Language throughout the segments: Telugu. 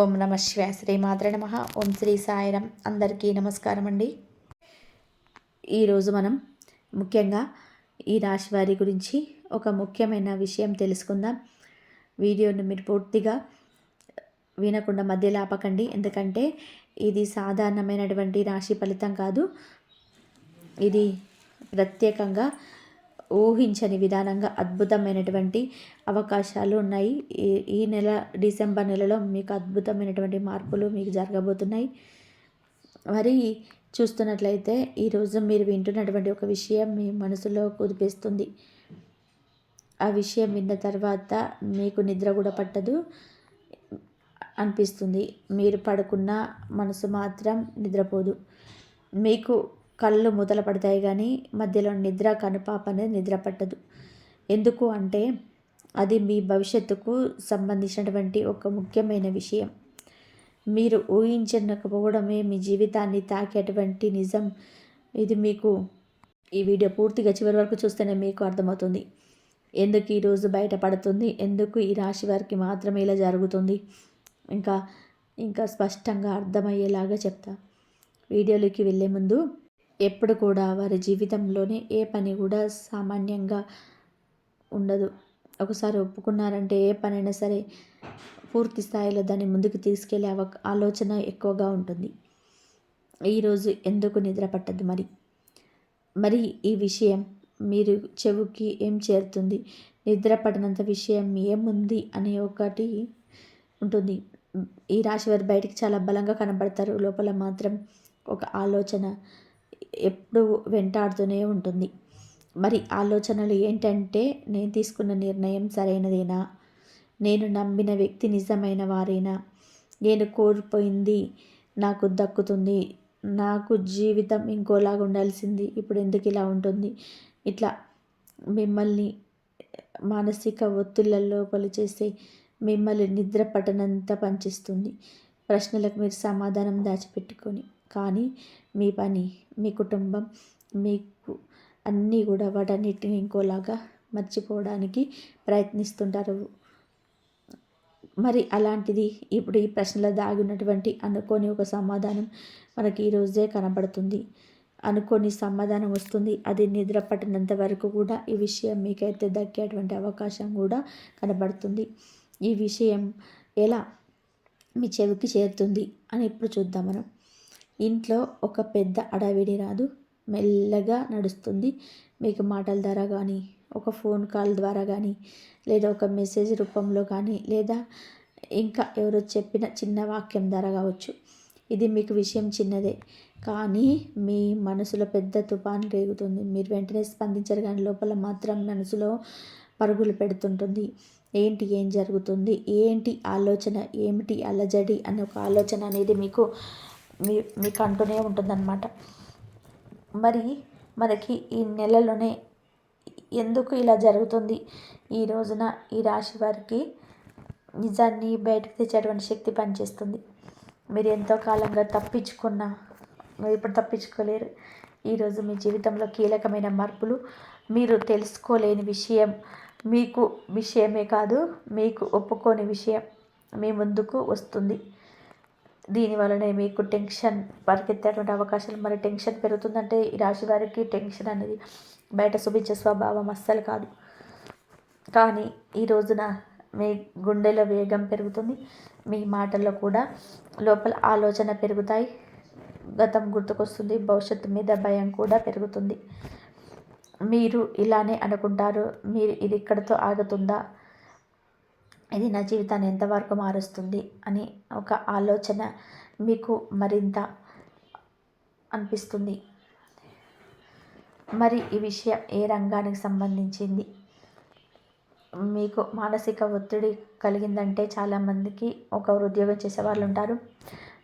ఓం నమ శివాయ శ్రీ మాత్ర నమ. ఓం శ్రీ సాయిరం అందరికీ నమస్కారం అండి ఈరోజు మనం ముఖ్యంగా ఈ రాశి వారి గురించి ఒక ముఖ్యమైన విషయం తెలుసుకుందాం. వీడియోను మీరు పూర్తిగా వినకుండా మధ్యలో ఆపకండి. ఎందుకంటే ఇది సాధారణమైనటువంటి రాశి ఫలితం కాదు. ఇది ప్రత్యేకంగా ఊహించని విధానంగా అద్భుతమైనటువంటి అవకాశాలు ఉన్నాయి. ఈ ఈ నెల డిసెంబర్ నెలలో మీకు అద్భుతమైనటువంటి మార్పులు మీకు జరగబోతున్నాయి. మరి చూస్తున్నట్లయితే ఈరోజు మీరు వింటున్నటువంటి ఒక విషయం మీ మనసులో కుదిపిస్తుంది. ఆ విషయం విన్న తర్వాత మీకు నిద్ర కూడా పట్టదు అనిపిస్తుంది. మీరు పడుకున్న మనసు మాత్రం నిద్రపోదు. మీకు కళ్ళు మొదలు పడతాయి కానీ మధ్యలో నిద్ర కనుపాప అనేది నిద్ర పట్టదు. ఎందుకు అంటే అది మీ భవిష్యత్తుకు సంబంధించినటువంటి ఒక ముఖ్యమైన విషయం. మీరు ఊహించకపోవడమే మీ జీవితాన్ని తాకేటువంటి నిజం. ఇది మీకు ఈ వీడియో పూర్తిగా చివరి వరకు చూస్తేనే మీకు అర్థమవుతుంది. ఎందుకు ఈరోజు బయటపడుతుంది? ఎందుకు ఈ రాశి వారికి మాత్రమే ఇలా జరుగుతుంది? ఇంకా ఇంకా స్పష్టంగా అర్థమయ్యేలాగా చెప్తా. వీడియోలోకి వెళ్ళే ముందు ఎప్పుడు కూడా వారి జీవితంలోనే ఏ పని కూడా సామాన్యంగా ఉండదు. ఒకసారి ఒప్పుకున్నారంటే ఏ పనైనా సరే పూర్తి స్థాయిలో దాన్ని ముందుకు తీసుకెళ్ళే అవ ఆలోచన ఎక్కువగా ఉంటుంది. ఈరోజు ఎందుకు నిద్ర పట్టదు మరి? మరి ఈ విషయం మీరు చెవుకి ఏం చేరుతుంది? నిద్ర పడినంత విషయం ఏముంది అనే ఒకటి ఉంటుంది. ఈ రాశి వారు బయటికి చాలా బలంగా కనబడతారు. లోపల మాత్రం ఒక ఆలోచన ఎప్పుడు వెంటాడుతూనే ఉంటుంది. మరి ఆలోచనలు ఏంటంటే నేను తీసుకున్న నిర్ణయం సరైనదేనా? నేను నమ్మిన వ్యక్తి నిజమైన వారేనా? నేను కోల్పోయింది నాకు దక్కుతుంది నాకు జీవితం ఇంకోలాగా ఉండాల్సింది ఇప్పుడు ఎందుకు ఇలా ఉంటుంది? ఇట్లా మిమ్మల్ని మానసిక ఒత్తిళ్ళలో చేస్తే మిమ్మల్ని నిద్ర పట్టనంత పనిచేస్తుంది. ప్రశ్నలకు మీరు సమాధానం దాచిపెట్టుకొని కానీ మీ పని మీ కుటుంబం మీకు అన్నీ కూడా వాటన్నిటిని ఇంకోలాగా మర్చిపోవడానికి ప్రయత్నిస్తుంటారు. మరి అలాంటిది ఇప్పుడు ఈ ప్రశ్నలో దాగినటువంటి అనుకోని ఒక సమాధానం మనకి ఈరోజే కనబడుతుంది. అనుకోని సమాధానం వస్తుంది. అది నిద్ర పట్టినంత వరకు కూడా ఈ విషయం మీకైతే దక్కేటువంటి అవకాశం కూడా కనబడుతుంది. ఈ విషయం ఎలా మీ చెవికి చేరుతుంది అని ఇప్పుడు చూద్దాం మనం. ఇంట్లో ఒక పెద్ద అడవిడి రాదు. మెల్లగా నడుస్తుంది. మీకు మాటల ద్వారా కానీ ఒక ఫోన్ కాల్ ద్వారా కానీ లేదా ఒక మెసేజ్ రూపంలో కానీ లేదా ఇంకా ఎవరో చెప్పిన చిన్న వాక్యం ద్వారా కావచ్చు. ఇది మీకు విషయం చిన్నదే. కానీ మీ మనసులో పెద్ద తుఫాన్ రేగుతుంది. మీరు వెంటనే స్పందించరు కానీ లోపల మాత్రం మనసులో పరుగులు పెడుతుంటుంది. ఏంటి ఏం జరుగుతుంది? ఏంటి ఆలోచన? ఏమిటి అలజడి? అనే ఒక ఆలోచన అనేది మీకు మీ మీకు అంటూనే ఉంటుందన్నమాట. మరి మనకి ఈ నెలలోనే ఎందుకు ఇలా జరుగుతుంది? ఈ రోజున ఈ రాశి వారికి నిజాన్ని బయటకు తెచ్చేటువంటి శక్తి పనిచేస్తుంది. మీరు ఎంతో కాలంగా తప్పించుకున్న మీరు ఇప్పుడు తప్పించుకోలేరు. ఈరోజు మీ జీవితంలో కీలకమైన మార్పులు. మీరు తెలుసుకోలేని విషయం మీకు విషయమే కాదు మీకు ఒప్పుకోని విషయం మీ ముందుకు వస్తుంది. దీనివలనే మీకు టెన్షన్ పరిగెత్తేటువంటి అవకాశాలు మరి టెన్షన్ పెరుగుతుందంటే ఈ రాశి వారికి టెన్షన్ అనేది బయట చూపించే స్వభావం అస్సలు కాదు. కానీ ఈ రోజున మీ గుండెలో వేగం పెరుగుతుంది మీ మాటల్లో కూడా లోపల ఆలోచన పెరుగుతాయి గతం గుర్తుకొస్తుంది భవిష్యత్తు మీద భయం కూడా పెరుగుతుంది. మీరు ఇలానే అనుకుంటారు మీరు ఇది ఇక్కడితో ఆగుతుందా? ఇది నా జీవితాన్ని ఎంతవరకు మారుస్తుంది అని ఒక ఆలోచన మీకు మరింత అనిపిస్తుంది. మరి ఈ విషయం ఏ రంగానికి సంబంధించింది? మీకు మానసిక ఒత్తిడి కలిగిందంటే చాలామందికి ఒక ఉద్యోగం చేసేవాళ్ళు ఉంటారు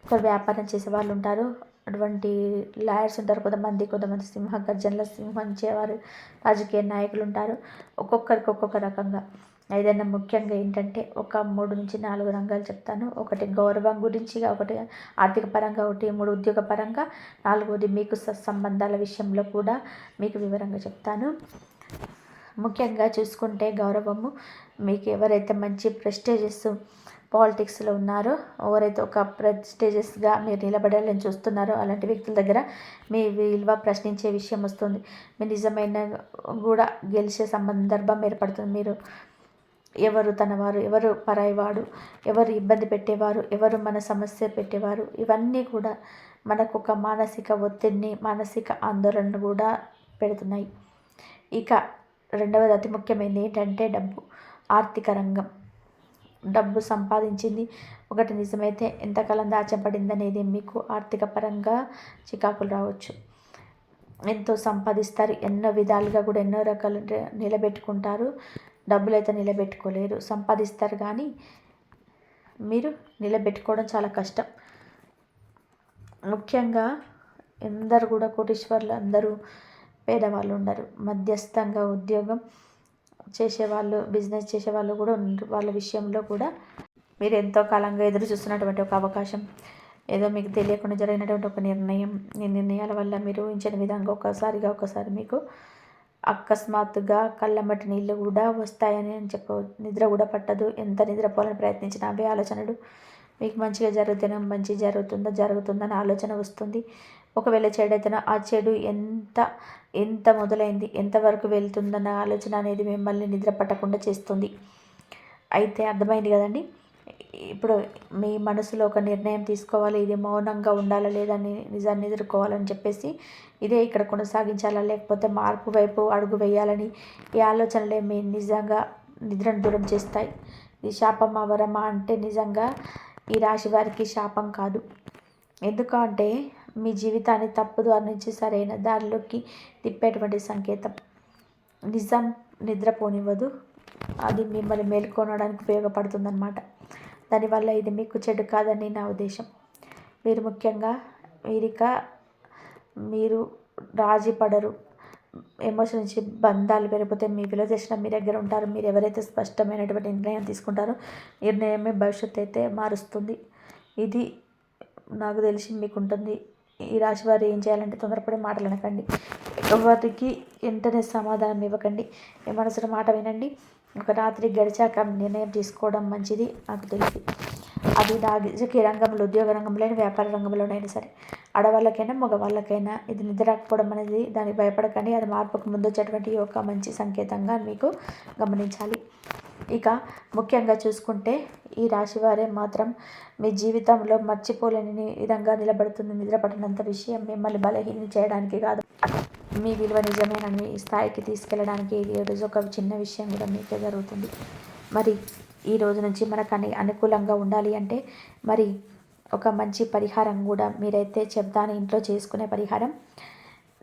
ఒక వ్యాపారం చేసేవాళ్ళు ఉంటారు. అటువంటి లాయర్స్ ఉంటారు. కొంతమంది కొంతమంది సింహ గర్జనల సింహించేవారు రాజకీయ నాయకులు ఉంటారు. ఒక్కొక్కరికి ఒక్కొక్క రకంగా. ఏదైనా ముఖ్యంగా ఏంటంటే ఒక మూడు నుంచి నాలుగు రంగాలు చెప్తాను. ఒకటి గౌరవం గురించి ఒకటి ఆర్థిక పరంగా ఒకటి మూడు ఉద్యోగ పరంగా నాలుగోది మీకు సంబంధాల విషయంలో కూడా మీకు వివరంగా చెప్తాను. ముఖ్యంగా చూసుకుంటే గౌరవము మీకు ఎవరైతే మంచి ప్రెస్టేజెస్ పాలిటిక్స్లో ఉన్నారో ఎవరైతే ఒక ప్రెస్టేజెస్గా మీరు నిలబడాలని చూస్తున్నారో అలాంటి వ్యక్తుల దగ్గర మీ విలువ ప్రశ్నించే విషయం వస్తుంది. మీ నిజమైన కూడా గెలిచే సందర్భం ఏర్పడుతుంది. మీరు ఎవరు తనవారు ఎవరు పరాయివాడు ఎవరు ఇబ్బంది పెట్టేవారు ఎవరు మన సమస్య పెట్టేవారు ఇవన్నీ కూడా మనకు ఒక మానసిక ఒత్తిడిని మానసిక ఆందోళనను కూడా పెడుతున్నాయి. ఇక రెండవది అతి ముఖ్యమైనది ఏంటంటే డబ్బు ఆర్థిక రంగం. డబ్బు సంపాదించింది ఒకటి నిజమైతే ఎంతకాలం దాచబడింది అనేది మీకు ఆర్థిక పరంగా చికాకులు రావచ్చు. ఎంతో సంపాదిస్తారు ఎన్నో విధాలుగా కూడా ఎన్నో రకాలు నిలబెట్టుకుంటారు. డబ్బులైతే నిలబెట్టుకోలేరు. సంపాదిస్తారు కానీ మీరు నిలబెట్టుకోవడం చాలా కష్టం. ముఖ్యంగా అందరు కూడా కోటీశ్వర్లు అందరూ పేదవాళ్ళు ఉండరు. మధ్యస్థంగా ఉద్యోగం చేసేవాళ్ళు బిజినెస్ చేసేవాళ్ళు కూడా ఉండరు. వాళ్ళ విషయంలో కూడా మీరు ఎంతో కాలంగా ఎదురు చూస్తున్నటువంటి ఒక అవకాశం. ఏదో మీకు తెలియకుండా జరిగినటువంటి ఒక నిర్ణయం. ఈ నిర్ణయాల వల్ల మీరు ఊహించిన విధంగా ఒకసారిగా ఒకసారి మీకు అకస్మాత్తుగా కళ్ళమ్మటి నీళ్ళు కూడా వస్తాయని అని చెప్పవచ్చు నిద్ర కూడా పట్టదు. ఎంత నిద్రపోవాలని ప్రయత్నించినా అవే ఆలోచనలు. మీకు మంచిగా జరుగుతున్నా మంచి జరుగుతుందో జరుగుతుందని ఆలోచన వస్తుంది. ఒకవేళ చెడు ఆ చెడు ఎంత ఎంత మొదలైంది ఎంతవరకు వెళ్తుందన్న ఆలోచన అనేది మిమ్మల్ని నిద్ర పట్టకుండా చేస్తుంది. అయితే అర్థమైంది కదండి? ఇప్పుడు మీ మనసులో ఒక నిర్ణయం తీసుకోవాలి ఇది మౌనంగా ఉండాలా లేదని నిజాన్ని ఎదుర్కోవాలని చెప్పేసి ఇదే ఇక్కడ కొనసాగించాలా లేకపోతే మార్పు వైపు అడుగు వేయాలని ఈ ఆలోచనలే మీ నిజంగా నిద్రను దూరం చేస్తాయి. ఈ శాపం అవరమా అంటే నిజంగా ఈ రాశి వారికి శాపం కాదు. ఎందుకంటే మీ జీవితాన్ని తప్పుదారి నుంచి సరైన దారిలోకి తిప్పేటువంటి సంకేతం. నిజం నిద్రపోనివ్వదు అది మిమ్మల్ని మేల్కొనడానికి ఉపయోగపడుతుందన్నమాట. దానివల్ల ఇది మీకు చెడు కాదని నా ఉద్దేశం. మీరు ముఖ్యంగా మీరిక మీరు రాజీ పడరు. ఎమోషన్ నుంచి బంధాలు పెరిగిపోతే మీ విలువ చేసిన మీ దగ్గర ఉంటారు. మీరు ఎవరైతే స్పష్టమైనటువంటి నిర్ణయం తీసుకుంటారో నిర్ణయమే భవిష్యత్తు అయితే మారుస్తుంది. ఇది నాకు తెలిసి మీకు ఉంటుంది ఈ రాశి వారు ఏం చేయాలంటే తొందరపడి మాటలు అనకండి. ఎవరికి వెంటనే సమాధానం ఇవ్వకండి. మీ మనసులో మాట వినండి. ఒక రాత్రి గడిచాక నిర్ణయం తీసుకోవడం మంచిది నాకు తెలిసి. అది రాజకీయ రంగంలో ఉద్యోగ రంగంలో వ్యాపార రంగంలోనైనా సరే. ఆడవాళ్ళకైనా మగవాళ్ళకైనా ఇది నిద్ర రాకపోవడం అనేది దానికి భయపడకండి. అది మార్పుకు ముందు వచ్చేటువంటి ఒక మంచి సంకేతంగా మీకు గమనించాలి. ఇక ముఖ్యంగా చూసుకుంటే ఈ రాశి వారే మాత్రం మీ జీవితంలో మర్చిపోలేని విధంగా నిలబడుతుంది. నిద్రపడినంత విషయం మిమ్మల్ని బలహీనం చేయడానికి కాదు. మీ విలువ నిజమేనని ఈ స్థాయికి తీసుకెళ్ళడానికి ఇది రోజు ఒక చిన్న విషయం కూడా మీకే జరుగుతుంది. మరి ఈ రోజు నుంచి మనకు అని అనుకూలంగా ఉండాలి అంటే మరి ఒక మంచి పరిహారం కూడా మీరైతే చెప్తాను ఇంట్లో చేసుకునే పరిహారం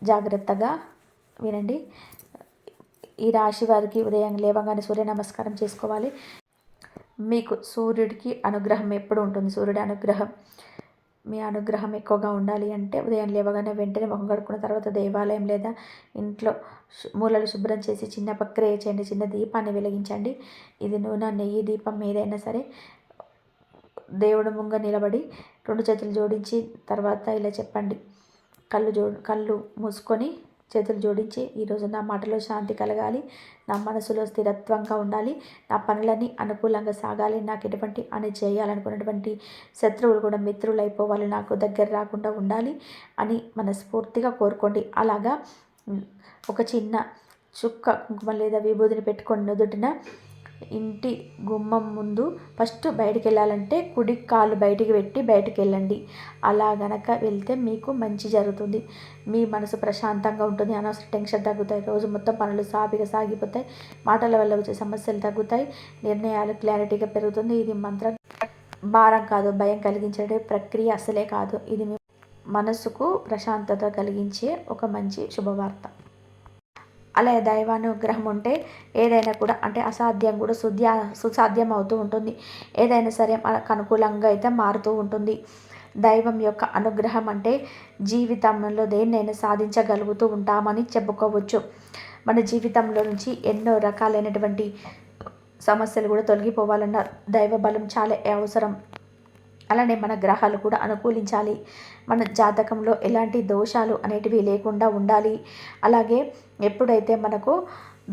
జాగ్రత్తగా వినండి. ఈ రాశి వారికి ఉదయం లేవగానే సూర్య నమస్కారం చేసుకోవాలి. మీకు సూర్యుడికి అనుగ్రహం ఎప్పుడు ఉంటుంది? సూర్యుడి అనుగ్రహం మీ అనుగ్రహం ఎక్కువగా ఉండాలి అంటే ఉదయం లేవగానే వెంటనే ముఖం కడుక్కున్న తర్వాత దేవాలయం లేదా ఇంట్లో మూలలు శుభ్రం చేసి చిన్న ప్రక్రియ చేయండి. చిన్న దీపాన్ని వెలిగించండి. ఇది నూనె నెయ్యి దీపం ఏదైనా సరే దేవుడు ముంగ నిలబడి రెండు చేతులు జోడించి తర్వాత ఇలా చెప్పండి. కళ్ళు జో కళ్ళు మూసుకొని చేతులు జోడించి ఈరోజు నా మాటలో శాంతి కలగాలి. నా మనసులో స్థిరత్వంగా ఉండాలి. నా పనులన్నీ అనుకూలంగా సాగాలి. నాకు ఎటువంటి అని చేయాలనుకున్నటువంటి శత్రువులు కూడా మిత్రులు అయిపోవాలి నాకు దగ్గర రాకుండా ఉండాలి అని మనస్ఫూర్తిగా కోరుకోండి. అలాగా ఒక చిన్న చుక్క కుంకుమ లేదా విభూతిని పెట్టుకొని నుదుటిన ఇంటి గుమ్మం ముందు ఫస్ట్ బయటికి వెళ్ళాలంటే కుడి కాలు బయటికి పెట్టి బయటికి వెళ్ళండి అలా గనక వెళ్తే మీకు మంచి జరుగుతుంది. మీ మనసు ప్రశాంతంగా ఉంటుంది. అనవసర టెన్షన్ తగ్గుతాయి. రోజు మొత్తం పనులు సాపిగా సాగిపోతాయి. మాటల వల్ల వచ్చే సమస్యలు తగ్గుతాయి. నిర్ణయాలు క్లారిటీగా పెరుగుతుంది. ఇది మంత్రం. భారం కాదు. భయం కలిగించే ప్రక్రియ అసలే కాదు. ఇది మీ మనసుకు ప్రశాంతత కలిగించే ఒక మంచి శుభవార్త. అలా దైవానుగ్రహం ఉంటే ఏదైనా కూడా అంటే అసాధ్యం కూడా సుధ్యా సుసాధ్యం అవుతూ ఉంటుంది. ఏదైనా సరే మనకు అనుకూలంగా అయితే మారుతూ ఉంటుంది. దైవం యొక్క అనుగ్రహం అంటే జీవితంలో దేన్నైనా సాధించగలుగుతూ ఉంటామని చెప్పుకోవచ్చు. మన జీవితంలో నుంచి ఎన్నో రకాలైనటువంటి సమస్యలు కూడా తొలగిపోవాలన్న దైవ బలం చాలా అవసరం. అలానే మన గ్రహాలు కూడా అనుకూలించాలి. మన జాతకంలో ఎలాంటి దోషాలు అనేటివి లేకుండా ఉండాలి. అలాగే ఎప్పుడైతే మనకు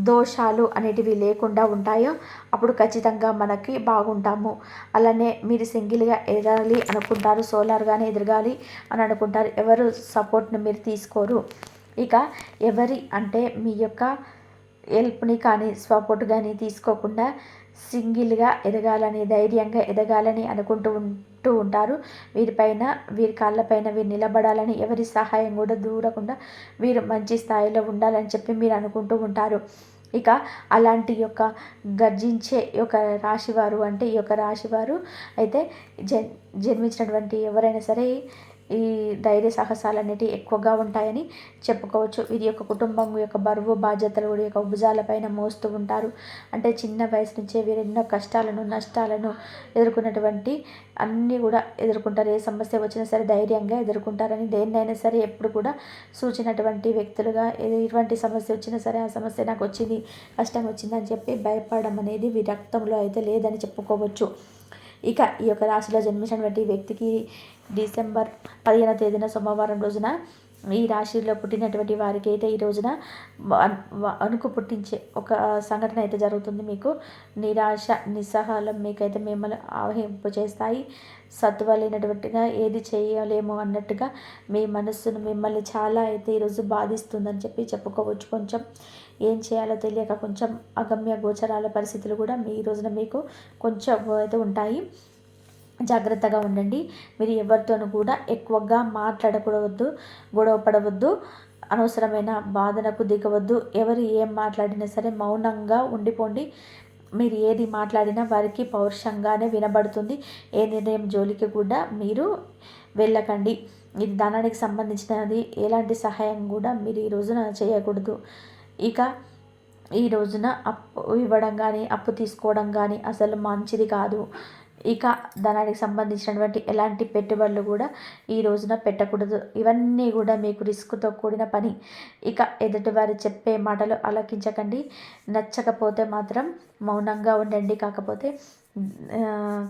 దోషాలు అనేటివి లేకుండా ఉంటాయో అప్పుడు ఖచ్చితంగా మనకి బాగుంటాము. అలానే మీరు సింగిల్గా ఎదగాలి అనుకుంటారు సోలార్గానే ఎదగాలి అని అనుకుంటారు. ఎవరు సపోర్ట్ని మీరు తీసుకోరు. ఇక ఎవరి అంటే మీ యొక్క హెల్ప్ని కానీ సపోర్ట్ కానీ తీసుకోకుండా సింగిల్గా ఎదగాలని ధైర్యంగా ఎదగాలని అనుకుంటూ ఉంటూ ఉంటారు. వీరిపైన వీరి కాళ్ళపైన వీరు నిలబడాలని ఎవరి సహాయం కూడా దూరకుండా వీరు మంచి స్థాయిలో ఉండాలని చెప్పి మీరు అనుకుంటూ ఉంటారు. ఇక అలాంటి యొక్క గర్జించే యొక్క రాశివారు అంటే ఈ యొక్క రాశివారు అయితే జన్ జన్మించినటువంటి ఎవరైనా సరే ఈ ధైర్య సాహసాలు అనేవి ఎక్కువగా ఉంటాయని చెప్పుకోవచ్చు. వీరి యొక్క కుటుంబం యొక్క బరువు బాధ్యతలు కూడా యొక్క భుజాలపైన మోస్తూ ఉంటారు. అంటే చిన్న వయసు నుంచే వీరు ఎన్నో కష్టాలను నష్టాలను ఎదుర్కొన్నటువంటి అన్నీ కూడా ఎదుర్కొంటారు. ఏ సమస్య వచ్చినా సరే ధైర్యంగా ఎదుర్కొంటారని దేన్నైనా సరే ఎప్పుడు కూడా సూచినటువంటి వ్యక్తులుగా ఎటువంటి సమస్య వచ్చినా సరే ఆ సమస్య నాకు వచ్చింది కష్టం వచ్చింది అని చెప్పి భయపడడం అనేది వీరి రక్తంలో అయితే లేదని చెప్పుకోవచ్చు. ఇక ఈ యొక్క రాశిలో జన్మించినటువంటి వ్యక్తికి డిసెంబర్ పదిహేనవ తేదీన సోమవారం రోజున ఈ రాశిలో పుట్టినటువంటి వారికి అయితే ఈ రోజున అణుకు పుట్టించే ఒక సంఘటన అయితే జరుగుతుంది. మీకు నిరాశ నిస్సహాలం మీకైతే మిమ్మల్ని ఆవహింపు చేస్తాయి సత్వలేనటువంటిగా ఏది చేయలేము అన్నట్టుగా మీ మనస్సును మిమ్మల్ని చాలా అయితే ఈరోజు బాధిస్తుందని చెప్పి చెప్పుకోవచ్చు. కొంచెం ఏం చేయాలో తెలియక కొంచెం అగమ్య గోచరాల పరిస్థితులు కూడా మీ రోజున మీకు కొంచెం అయితే ఉంటాయి. జాగ్రత్తగా ఉండండి. మీరు ఎవరితోనూ కూడా ఎక్కువగా మాట్లాడకూడవద్దు గొడవ పడవద్దు అనవసరమైన బాధనకు దిగవద్దు. ఎవరు ఏం మాట్లాడినా సరే మౌనంగా ఉండిపోండి. మీరు ఏది మాట్లాడినా వారికి పౌరుషంగానే వినబడుతుంది. ఏ నిర్ణయం జోలికి కూడా మీరు వెళ్ళకండి. ఇది ధనానికి సంబంధించినది. ఎలాంటి సహాయం కూడా మీరు ఈ రోజున చేయకూడదు. ఇక ఈ రోజున అప్పు ఇవ్వడం కానీ అప్పు తీసుకోవడం కానీ అసలు మంచిది కాదు. ఇక ధనానికి సంబంధించినటువంటి ఎలాంటి పెట్టుబడులు కూడా ఈ రోజున పెట్టకూడదు. ఇవన్నీ కూడా మీకు రిస్క్తో కూడిన పని. ఇక ఎదుటివారు చెప్పే మాటలు ఆలోకించకండి. నచ్చకపోతే మాత్రం మౌనంగా ఉండండి. కాకపోతే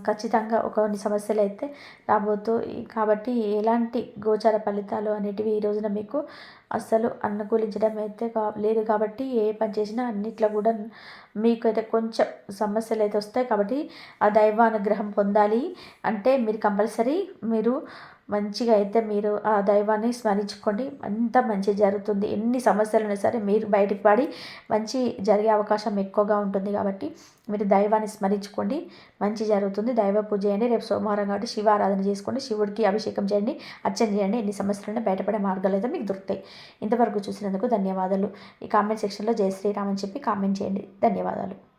ఖచ్చితంగా ఒక కొన్ని సమస్యలు అయితే రాబోతూ కాబట్టి ఎలాంటి గోచార ఫలితాలు అనేటివి ఈ రోజున మీకు అస్సలు అనుకూలించడం అయితే లేదు కాబట్టి ఏ పని చేసినా అన్నిట్లో కూడా మీకు అయితే కొంచెం సమస్యలు అయితే వస్తాయి కాబట్టి ఆ దైవానుగ్రహం పొందాలి. అంటే మీరు కంపల్సరీ మీరు మంచిగా అయితే మీరు ఆ దైవాన్ని స్మరించుకోండి. అంత మంచి జరుగుతుంది. ఎన్ని సమస్యలున్నా సరే మీరు బయటకు పడి మంచి జరిగే అవకాశం ఎక్కువగా ఉంటుంది కాబట్టి మీరు దైవాన్ని స్మరించుకోండి. మంచి జరుగుతుంది. దైవ పూజ చేయండి. రేపు సోమవారం కాబట్టి శివ ఆరాధన చేసుకోండి. శివుడికి అభిషేకం చేయండి. అర్చన చేయండి. ఎన్ని సమస్యలైనా బయటపడే మార్గాలు అయితే మీకు దొరుకుతాయి. ఇంతవరకు చూసినందుకు ధన్యవాదాలు. ఈ కామెంట్ సెక్షన్లో జయ శ్రీరామ్ అని చెప్పి కామెంట్ చేయండి. ధన్యవాదాలు.